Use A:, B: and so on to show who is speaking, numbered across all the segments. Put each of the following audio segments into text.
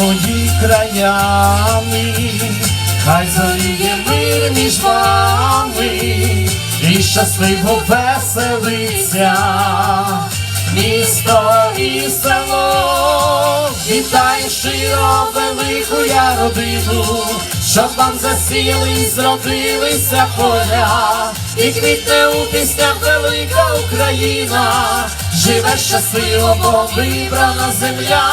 A: мої краяни, хай зоріє мир між вами, і щасливо веселиться місто і село, вітаю щиро велику я родину, щоб вам засіяли і зродилися поля, і квітне у піснях велика Україна, живе щасливо, бо вибрана земля,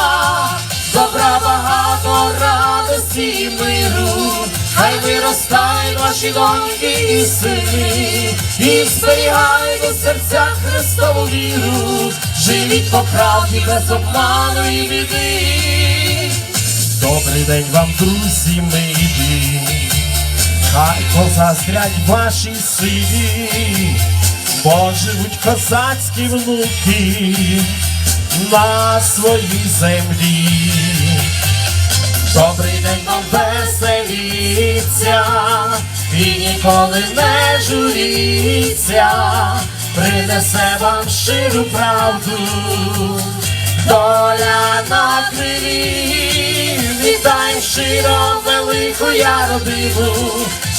A: добра багато радості і миру, хай виростають ваші доньки і сини, і зберігають у серцях Христову віру, живіть по правді без обману і біди. Добрий день вам, друзі милі, хай позаздрять ваші силі, бо живуть козацькі внуки на своїй землі. Добрий день вам веселіться і ніколи не журіться, принесе вам щиру правду, доля на крилі, вітаю щиро велику я родину,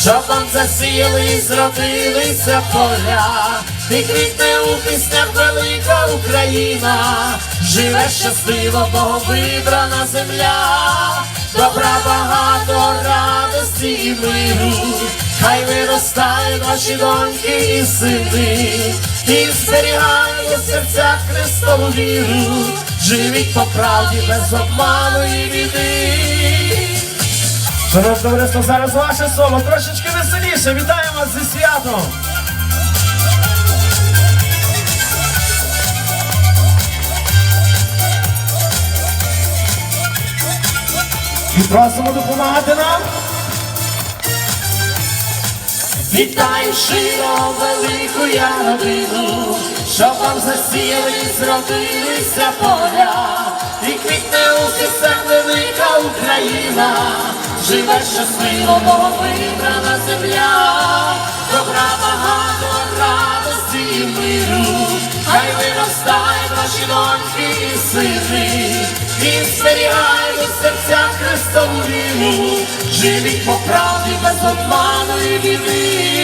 A: щоб вам засіяли і зродилися поля, і квітне у піснях велика Україна, живе щасливо, бо вибрана земля, добра багато радості і миру, хай виростають ваші доньки і сини, і зберігають у серцях Христову віру, живіть по правді без обману і біди. Шановне товариство, зараз ваше соло, трошечки веселіше. Вітаємо вас зі святом! І просимо допомагати нам. Вітаю широ велику я щоб вам засіяли і зродилися поля, і квітне у пісах велика Україна, живе щасливо, бо вибрана земля, добра багато радості і миру, хай виростають ваші доньки і сини, і зберігають віру, живіть по правді без обману і біди.